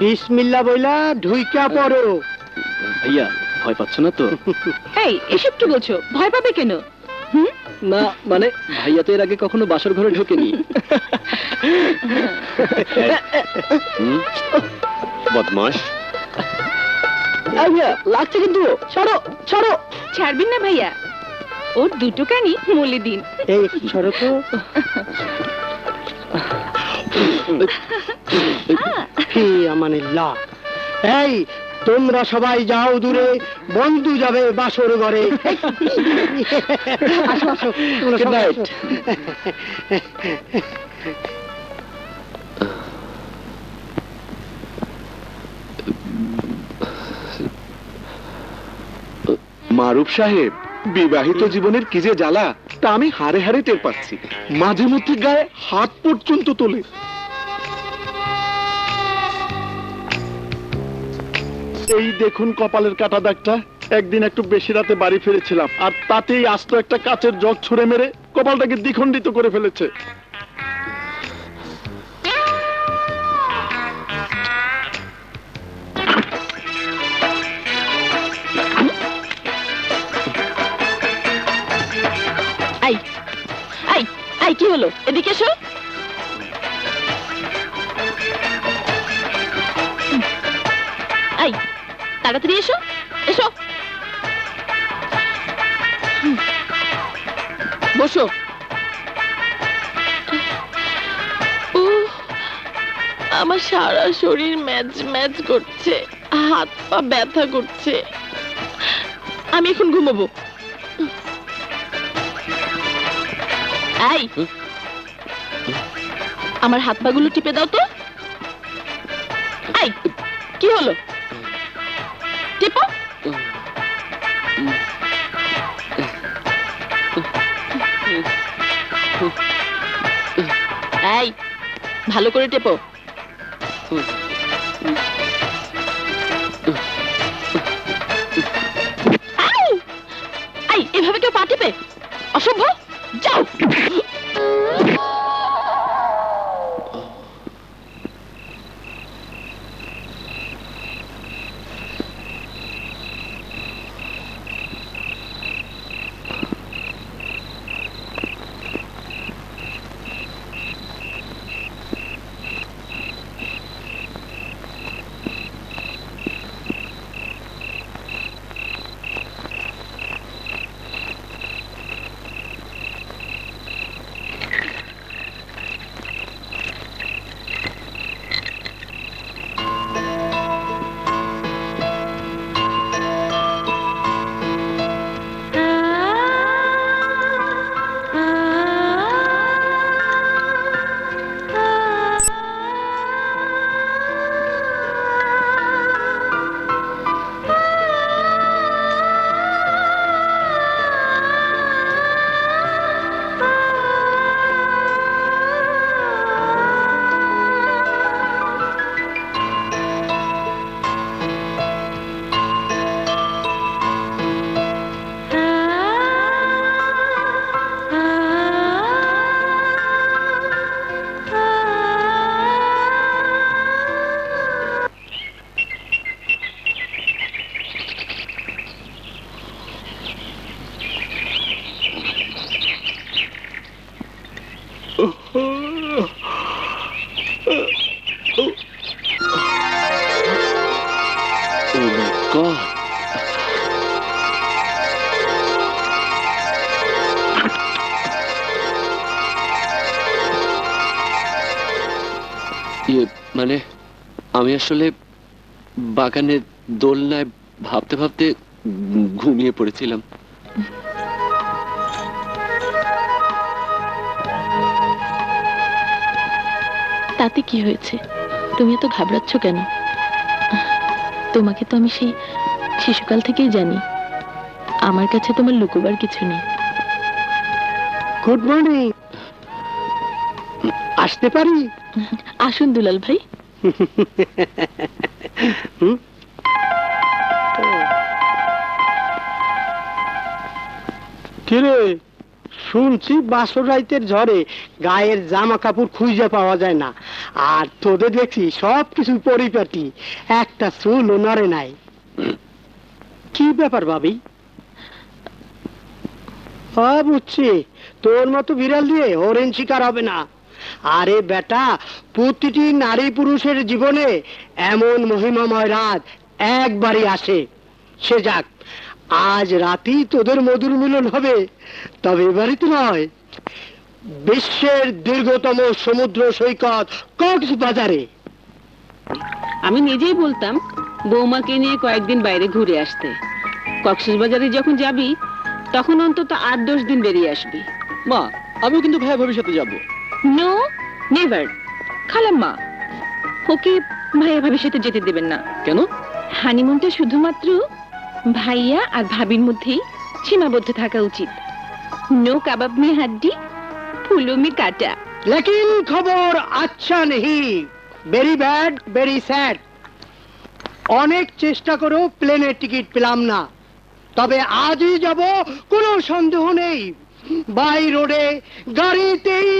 বিসমিল্লা বইলা ঢুইকা পড়ো। ভাইয়া ভয় পাচ্ছ না তো? এই এসব কি বলছো? ভয় পাবে কেন? না মানে ভাইয়া তো এর আগে কখনো বাসর ঘরে ঢোকেনি। বদমাস ভাইয়া লাগছে কিন্তু ছাড়ো ছাড়ো ছাড়বেন না ভাইয়া। ওর দুটো কানি মলে দিন এই সরো তো। এই তোমরা সবাই যাও দূরে বন্ধু যাবে বাসর ঘরে। আসো আসো। মারুফ সাহেব বিবাহিত জীবনের কি যে জ্বালা তা আমি হারে হারে টের পাচ্ছি। মাঝে মধ্যে গায়ে হাত পর্যন্ত তোলে। এই দেখুন কপালের কাটা দাগটা। একদিন একটু বেশি রাতে বাড়ি ফিরেছিলাম, আর তাতেই আস্ত একটা কাচের জগ ছুঁড়ে মেরে কপালটাকে দ্বিখণ্ডিত করে ফেলেছে। কি হলো? এদিকে এসো। তাড়াতাড়ি এসো এসো। বসো। আমার সারা শরীর ম্যাচ ম্যাচ করছে, হাত পা ব্যথা করছে। আমি এখন ঘুমাবো। আমার হাত পাগুলো টিপে দাও তো। এই, কি হলো? এই ভালো করে টেপো। এভাবে কেউ পা টেপে? অসভ্য ও মাই গড ইয়ে মানে আমি আসলে বাগানের দোলনায় ভাবতে ভাবতে ঘুমিয়ে পড়েছিলাম। তাতে কি হয়েছে? তুমি এত ঘাবড়াচ্ছ কেন? তোমাকে তো আমি সেই শিশুকাল থেকেই জানি। আমার কাছে তোমার লুকোবার কিছু নেই। গুড মর্নিং আসতে পারি? আসুন দুলাল ভাই। কিরে? শুনছি বাসর রাইতের ঝড়ে গায়ের জামা কাপড় খুঁজে পাওয়া যায় না। আর তোদের দেখছি সব কিছু পরিপাটি। একটা চুলও নড়ে নাই। কি ব্যাপার ভাবি? ও বুঝছি। তোর মতো বিড়াল দিয়ে হরেন শিকার হবে না। আরে বেটা, প্রতিটি নারী পুরুষের জীবনে এমন মহিমাময় রাত একবারই আসে। সে যাক আজ রাতেই তোদের মধুর মিলন হবে তবে এবারই তো নয়। বিশ্বের দীর্ঘতম সমুদ্র সৈকত কক্সবাজারে। আমি নিজেই বলতাম বৌমাকে নিয়ে কয়েকদিন বাইরে ঘুরে আসতে। কক্সবাজারে যখন যাবি তখন অন্তত আট দশ দিন বেরিয়ে আসবি। মা আমিও কিন্তু ভাইয়া ভবিষ্যতে যাব। No never. খালাম্মা ওকে ভাইয়া ভাবির সাথে যেতে দেবেন না। কেন? হানিমুনটা শুধুমাত্র ভাইয়া আর ভাবির মধ্যেই সীমাবদ্ধ থাকা উচিত। নো কাবাব মে হাড্ডি ফুলো মে কাটা। লেকিন খবর আচ্ছা নেহি। ভেরি ব্যাড ভেরি স্যাড অনেক চেষ্টা করেও প্লেনের টিকিট পেলাম না। তবে আজই যাব, কোনো সন্দেহ নেই। বাই রোডে, গাড়িতেই।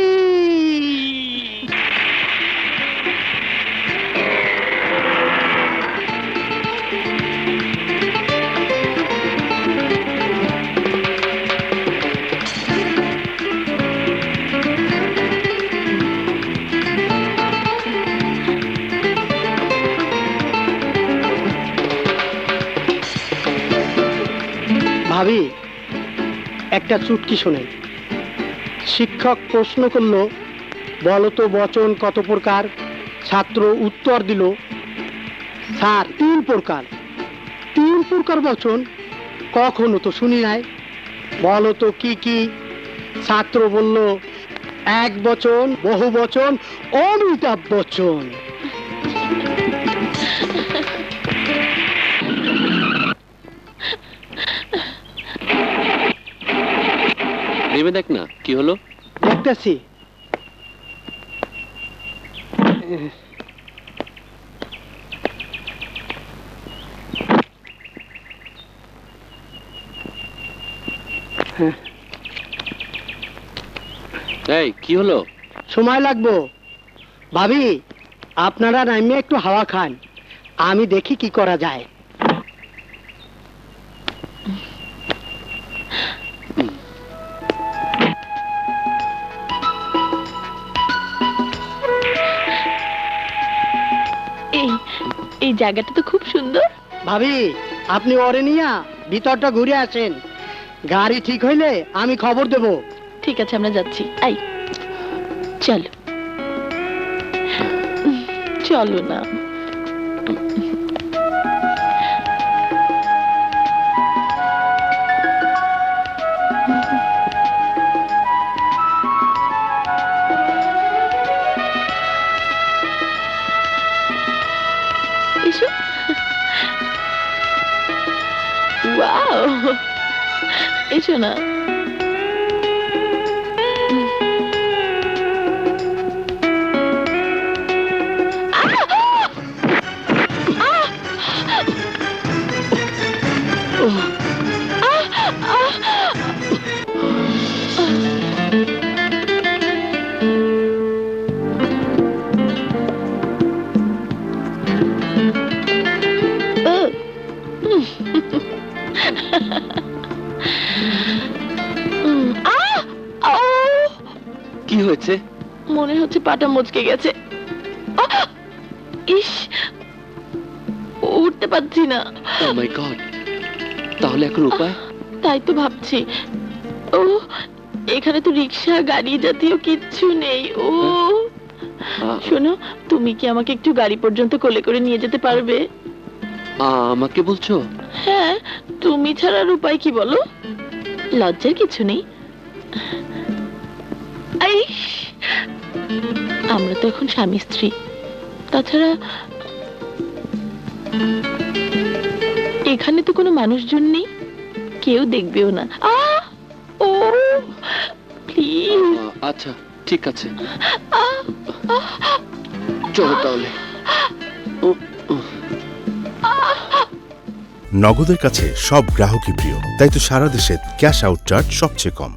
ভাবি, একটা চুটকি শোনেন শিক্ষক প্রশ্ন করল বলো তো বচন কত প্রকার? ছাত্র উত্তর দিল, স্যার, তিন প্রকার। তিন প্রকার বচন? কখনো তো শুনি নাই। বলো তো কি কি? ছাত্র বলল, এক বচন, বহু বচন, অমিতাভ বচন নেমে দেখ না কি হলো? দেখতেছি। এই কি হলো? সময় লাগবো। ভাবি আপনারা নামে একটু হাওয়া খান। আমি দেখি কি করা যায়। এই এই জায়গাটা তো খুব সুন্দর। ভাবি আপনি ওরে নিয়া ভিতরটা ঘুরে আসেন। গাড়ি ঠিক হইলে আমি খবর দেব। ঠিক আছে আমরা যাচ্ছি। আই চলো। চলো না। এসো না। উম, মনে হচ্ছে পাটা মচকে গেছে। ইস! উঠতে পারছি না। ও মাই গড তাহলে এখন উপায়? তাই তো ভাবছি। ও এখানে তো রিক্সা গাড়ি জাতীয় কিচ্ছু নেই। ও! শোনো তুমি কি আমাকে একটু গাড়ি পর্যন্ত কোলে করে নিয়ে যেতে পারবে? আমাকে বলছো? হ্যাঁ তুমি ছাড়া আর উপায় কি বলো? লজ্জার কিছু নেই। আইস! আমরা তো এখন স্বামী স্ত্রী। তাছাড়া এখানে তো কোনো মানুষজন নেই। কেউ দেখবেও না। ও প্লিজ। আচ্ছা ঠিক আছে। চলো তাহলে। নগদের কাছে সব গ্রাহকই প্রিয়। তাই তো সারা দেশে ক্যাশ আউট চার্জ সবচেয়ে কম।